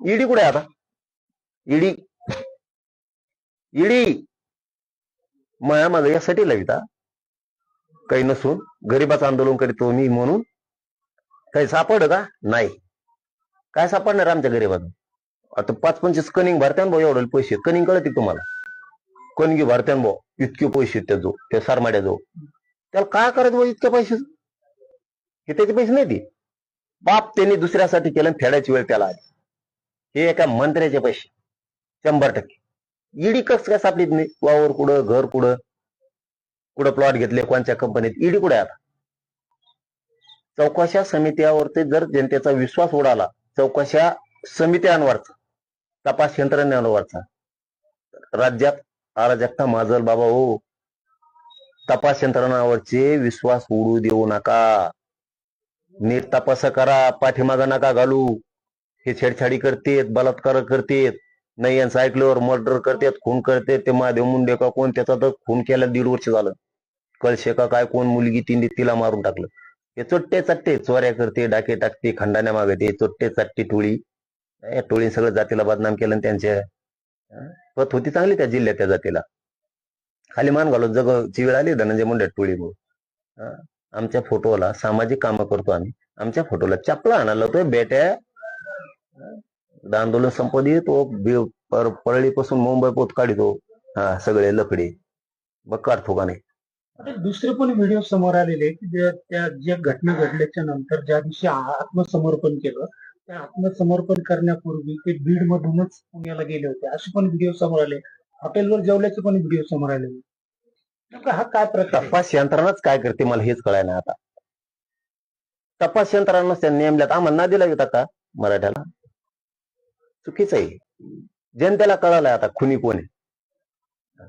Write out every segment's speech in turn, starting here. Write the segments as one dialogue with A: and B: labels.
A: ED कुठे आहे आता? ईडी ईडी माया माग यासाठी लाविता काही नसून गरीबाचं आंदोलन करीतो मी म्हणून. काही सापड का? नाही. काय सापडणार आमच्या गरीबात आता पाच पंचवीस कनिंग भरत्यान भाऊ एवढे पैसे. कनिंग कळते तुम्हाला. कणगी भरत्यान भाऊ इतके पैसे त्याजो त्या सारमाड्या जो त्याला काय करायचं भाऊ इतक्या पैसे हे त्याचे पैसे नाही ते बाप त्यांनी दुसऱ्यासाठी केलं फेडायची वेळ त्याला आली. हे एका मंत्र्याचे पैसे. शंभर टक्के. ईडी कस काय सापडीत नाही वावर कुठं घर कुठं कुठं प्लॉट घेतले कोणत्या कंपनीत ईडी कुठे आता? चौकशा समित्यावरती जर जनतेचा विश्वास उडाला चौकशा समित्यांवरचा तपास यंत्रणेवरचा राज्यात अराजकता माजल बाबा हो. तपास यंत्रणावरचे विश्वास उडू देऊ नका. नीट तपास करा पाठीमागा नका घालू. हे छेडछाडी करतेत बलात्कार करतेत नाही यांचं ऐकल्यावर मर्डर करतात खून करतेत ते महादेव मुंडे का कोण? त्याचा तर खून केला दीड वर्ष झालं. कळशे का काय कोण? मुलगी तिने तिला मारून टाकलं. हे चोट्टे चट्टे चोऱ्या करते डाके टाकते खंडाण्या मागते चोट्टे चट्टे टोळी. या टोळी सगळं जातीला बदनाम केलं आणि त्यांच्या पत होती चांगली त्या जिल्ह्यात त्या जातीला. खाली मान घालून जग वेळ आली धनंजय मुंडे टोळी मग आमच्या फोटोला सामाजिक कामं करतो आम्ही. आमच्या फोटोला चपला आणायला होतोय बेट्या. आंदोलन संपदी तो बी- पर- परळीपासून मुंबई पोत काढितो हा सगळे लफडे बघ काढतो का नाही
B: आता दुसरे पण व्हिडिओ समोर आलेले की जे- त्या ज्या घटना घडल्याच्या नंतर ज्या दिवशी आ- आत्मसमर्पण केलं त्या आत्मसमर्पण करण्यापूर्वी ते बीड मधूनच पुण्याला गेले होते. असे पण व्हिडिओ समोर आले. हॉटेलवर जेवल्याचे पण व्हिडिओ समोर आले नेमका हा काय प्रकार आहे?
A: तपास यंत्रणाच काय करते मला हेच कळाय ना आता. तपास यंत्रणाच त्यांनी नेमल्यात. आम्हाला ना दिला होता का मराठ्याला. चुकीचं आहे. जनतेला कळालंय आता खुनी कोण आहे.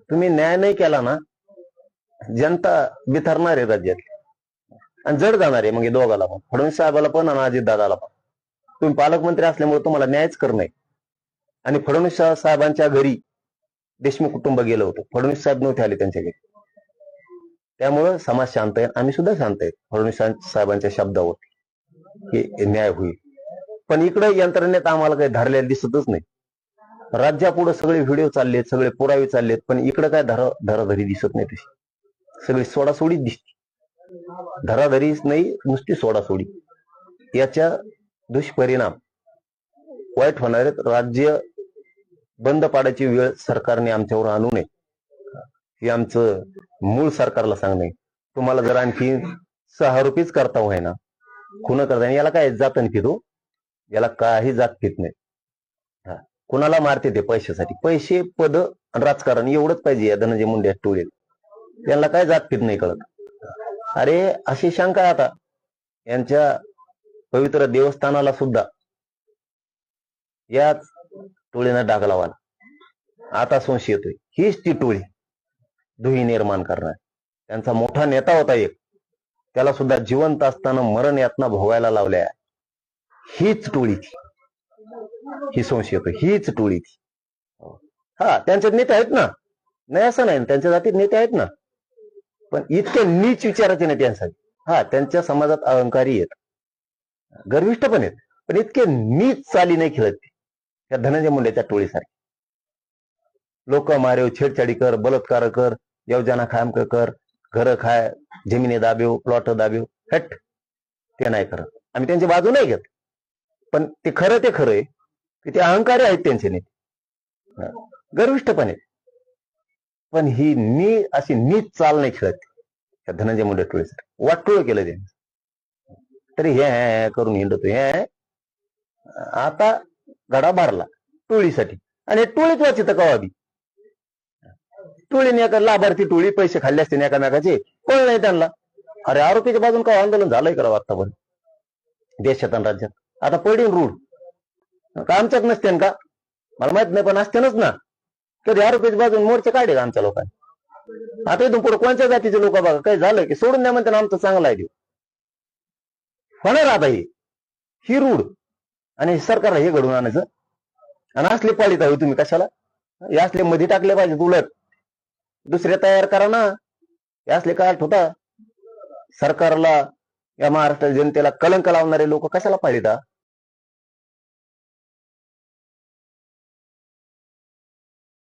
A: तुम्ही न्याय नाही केला ना जनता बिथरणार आहे राज्यात. आणि जड जाणार आहे मग दोघाला पण. फडणवीस साहेबाला पण आणि अजित दादाला पण. तुम्ही पालकमंत्री असल्यामुळे तुम्हाला न्यायच करणं आणि फडणवीस साहेबांच्या घरी देशमुख कुटुंब गेलं होतं. फडणवीस साहेब नव्हते आले त्यांच्या घरी. त्यामुळं समाज शांत आहे. आम्ही सुद्धा शांत आहे. फडणवीस साहेबांच्या शब्दावर हे न्याय होईल. पण इकडे यंत्रणेत आम्हाला काही धरलेलं दिसतच नाही. राज्यापुढे सगळे व्हिडिओ चाललेत सगळे पुरावे चाललेत पण इकडे काय धरा धराधरी दिसत नाही तशी. सगळी सोडासोडीच दिसते. धराधरीच नाही नुसती सोडासोडी. याच्या दुष्परिणाम वाईट होणार आहेत. राज्य बंद पाडायची वेळ सरकारने आमच्यावर आणू नये. हे आमचं मूळ सरकारला सांगणे तुम्हाला जर आणखी सहा रुपीच करता होय ना खुन करता याला काय जात नाही तो याला काही जात फित नाही. हा. कुणाला मारते ते पैशासाठी? पैसे पद आणि राजकारण एवढंच पाहिजे या धनंजय मुंडे टोळीत. यांना काय जात फित नाही कळत. अरे अशी शंका आता. यांच्या पवित्र देवस्थानाला सुद्धा. याच टोळीनं डाग लावाला आता संशय येतोय. हीच ती टोळी धुई निर्माण करणार. त्यांचा मोठा नेता होता एक. त्याला सुद्धा जिवंत असताना मरण यातना भोगायला लावल्या. हीच टोळी ती. ही संशयक हीच टोळी ती. हा त्यांचे नेते आहेत ना. नाही असं नाही त्यांच्या जातीत नेते आहेत ना. पण इतके नीच विचाराचे नेते यांसाठी हा त्यांच्या समाजात अहंकारी आहेत. गर्विष्ठ पण आहेत. पण इतके नीच चाली नाही खेळत ते. त्या धनंजय मुंडेच्या टोळीसारखे. लोक मारेव छेडछाडी कर बलात्कार कर योजना खाम कर घर खाय जमिनी दाबेव प्लॉट दाबेव. हट ते नाही करत. आम्ही त्यांची बाजू नाही घेत. पण ते खरं ते खरं आहे की ते अहंकारी आहेत त्यांचे नेते. हं. पण आहेत पण ही नी अशी नीच चाल नाही खेळत या धनंजय मुंडे टोळीसाठी. वाटोळ केलं त्यांनी. तरी हे करून हिंडतो. हे आता गडा भरला टोळीसाठी. आणि टोळीत वाचित कवाबी टोळीने एका लाभार्थी टोळी पैसे खाल्ले असते एकामेकाचे कोण नाही त्यांना. अरे आरोपीच्या बाजून काय आंदोलन झालंय करावं आतापर्यंत? देशात आणि राज्यात. आता पडीन रूढ. का आमच्यात नसते का? मला माहीत नाही पण असतेनच ना. कधी आरोपीच्या बाजून मोर्चे काढे का आमच्या लोकांनी? आता इथून पुढे कोणत्या जातीचे लोक बघा? काही झालं की सोडून द्या म्हणते ना आमचं चांगलं आहे देऊ होणार आता ही. ही रूढ. आणि सरकारला हे घडून आणायचं. आणि असले पाळीत आहे तुम्ही कशाला? हे असले मध्ये टाकले पाहिजे उलट. दुसरे तयार करा ना. हे असले काय होता. सरकारला या महाराष्ट्र जनतेला कलंक लावणारे लोक कशाला पाळीता